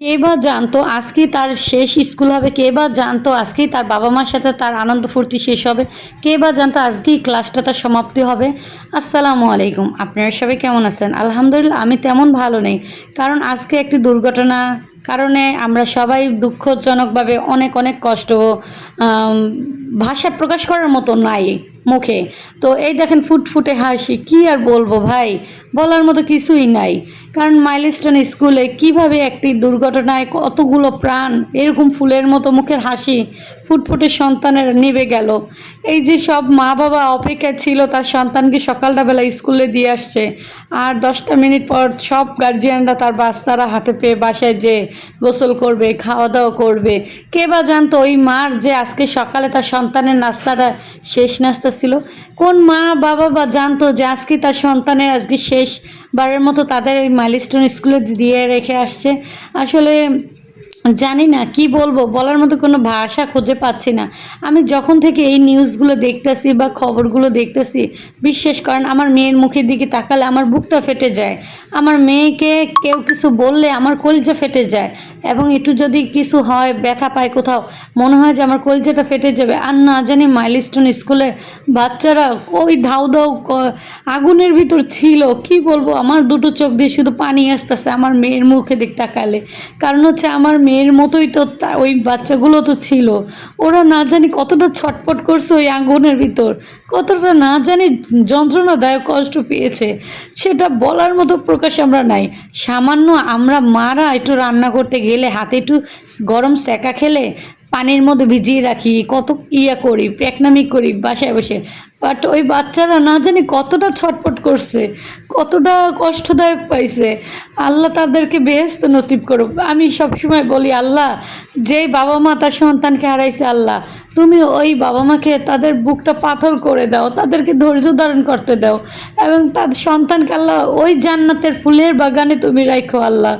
কে বা জানতো আজকেই তার শেষ স্কুল হবে? কে বা জানতো আজকেই তার বাবা মার সাথে তার আনন্দ ফুর্তি শেষ হবে? কে বা জানতো আজকেই ক্লাসটা তার সমাপ্তি হবে? আসসালামু আলাইকুম। আপনারা সবাই কেমন আছেন? আলহামদুলিল্লাহ, আমি তেমন ভালো নেই। কারণ আজকে একটি দুর্ঘটনা কারণে আমরা সবাই দুঃখজনকভাবে অনেক অনেক কষ্ট ভাষা প্রকাশ করার মতো নাই। মুখে। তো এই দেখেন ফুটফুটে হাসি, কি আর বলব ভাই? বলার মতো কিছুই নাই। কারণ মাইলস্টোন স্কুলে কীভাবে একটি দুর্ঘটনায় কতগুলো প্রাণ, এরকম ফুলের মতো মুখের হাসি ফুটফুটে সন্তানের নিভে গেল। এই যে সব মা বাবা অপেক্ষায় ছিল, তার সন্তানকে সকালটা বেলা স্কুলে দিয়ে আসছে। আর দশটা মিনিট পর সব গার্জিয়ানরা তার বাচ্চারা হাতে পেয়ে বাসায় যে গোসল করবে খাওয়া দাওয়া করবে। কে বা জানতো ওই মার যে আজকে সকালে তার সন্তানের নাস্তাটা শেষ নাস্তা ছিল কোন মা বাবা বা জানতো যে আজকে তার সন্তানের আজকে শেষ বারের মতো তাদের এই মাইলস্টোন স্কুলে দিয়ে রেখে আসছে? আসলে জানি না, কি বলব? বলার মতো কোনো ভাষা খুঁজে পাচ্ছি না। আমি যখন থেকে এই নিউজগুলো দেখতেছি বা খবরগুলো দেখতেছি, বিশ্বাস করেন, আমার মেয়ের মুখের দিকে তাকালে আমার বুকটা ফেটে যায়। আমার মেয়েকে কেউ কিছু বললে আমার কলজা ফেটে যায়। এবং একটু যদি কিছু হয়, ব্যথা পায় কোথাও, মনে হয় যে আমার কলজাটা ফেটে যাবে। আর না জানি মাইলস্টোন স্কুলের বাচ্চারা ওই ধাউ ধাউ আগুনের ভিতর ছিল, কি বলব? আমার দুটো চোখ দিয়ে শুধু পানি আসতেছে আমার মেয়ের মুখে দিক তাকালে। কারণ হচ্ছে আমার মেয়ের মতোই তো ওই বাচ্চাগুলো তো ছিল। ওরা না জানি কতটা ছটপট করছে ওই আগুনের ভিতর। কতটা না জানি যন্ত্রণাদায়ক কষ্ট পেয়েছে। সেটা বলার মতো প্রকাশ আমরা নাই। সামান্য আমরা মারা একটু রান্না করতে গেলে হাতে একটু গরম সেকা খেলে পানির মধ্যে ভিজিয়ে রাখি, কত ইয়া করি প্যাকনামি করি বাসায় বসে। বাট ওই বাচ্চারা না জানি কতটা ছটপট করছে, কতটা কষ্টদায়ক পাইছে। আল্লাহ তাদেরকে বেহেস্ত নসিব করুক। আমি সবসময় বলি, আল্লাহ যে বাবা মা তার সন্তানকে হারাইছে, আল্লাহ, তুমি ওই বাবা মাকে তাদের বুকটা পাথর করে দাও, তাদেরকে ধৈর্য ধারণ করতে দাও, এবং তাদের সন্তানকে আল্লাহ, ওই জান্নাতের ফুলের বাগানে তুমি রাখো আল্লাহ।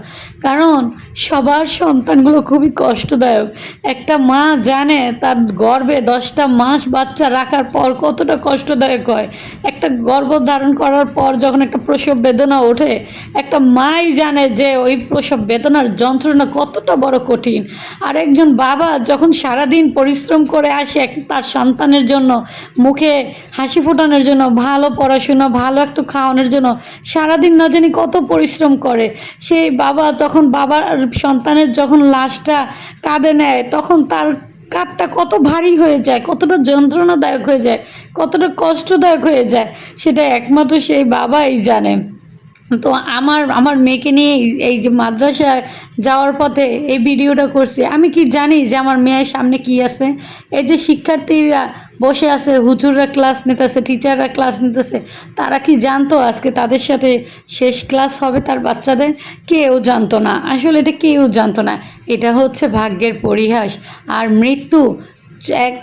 কারণ সবার সন্তানগুলো খুবই কষ্টদায়ক। একটা মা জানে তার গর্বে দশটা মাস বাচ্চা রাখার পর কতটা কষ্টদায়ক হয়। একটা গর্ভ ধারণ করার পর যখন একটা প্রসব বেদনা ওঠে, একটা মাই জানে যে ওই প্রসব বেদনার যন্ত্রণা কতটা বড় কঠিন। আর একজন বাবা যখন সারাদিন পরিশ্রম করে আসে তার সন্তানের জন্য, মুখে হাসি ফোটানোর জন্য, ভালো পড়াশোনা, ভালো একটু খাওয়ানোর জন্য, সারাদিন না জানি কত পরিশ্রম করে। সেই বাবা তখন বাবার সন্তানের যখন লাশটা কাঁধে নেয়, তখন তার কাঠটা কত ভারী হয়ে যায়, কতটা যন্ত্রণাদায়ক হয়ে যায়, কতটা কষ্টদায়ক হয়ে যায়, সেটা একমাত্র সেই বাবাই জানে। তো আমার আমার মেয়েকে নিয়ে এই- যে মাদ্রাসায় যাওয়ার পথে এই ভিডিওটা করছি। আমি কি জানি যে আমার মেয়ের সামনে কি আছে? এই যে শিক্ষার্থীরা বসে আছে, হুজুররা ক্লাস নিতেছে, টিচাররা ক্লাস নিতেছে, তারা কি জানতো আজকে তাদের সাথে শেষ ক্লাস হবে তার বাচ্চাদের? কেউ জানতো না। আসলে এটা কেউ জানতো না। এটা হচ্ছে ভাগ্যের পরিহাস। আর মৃত্যু এক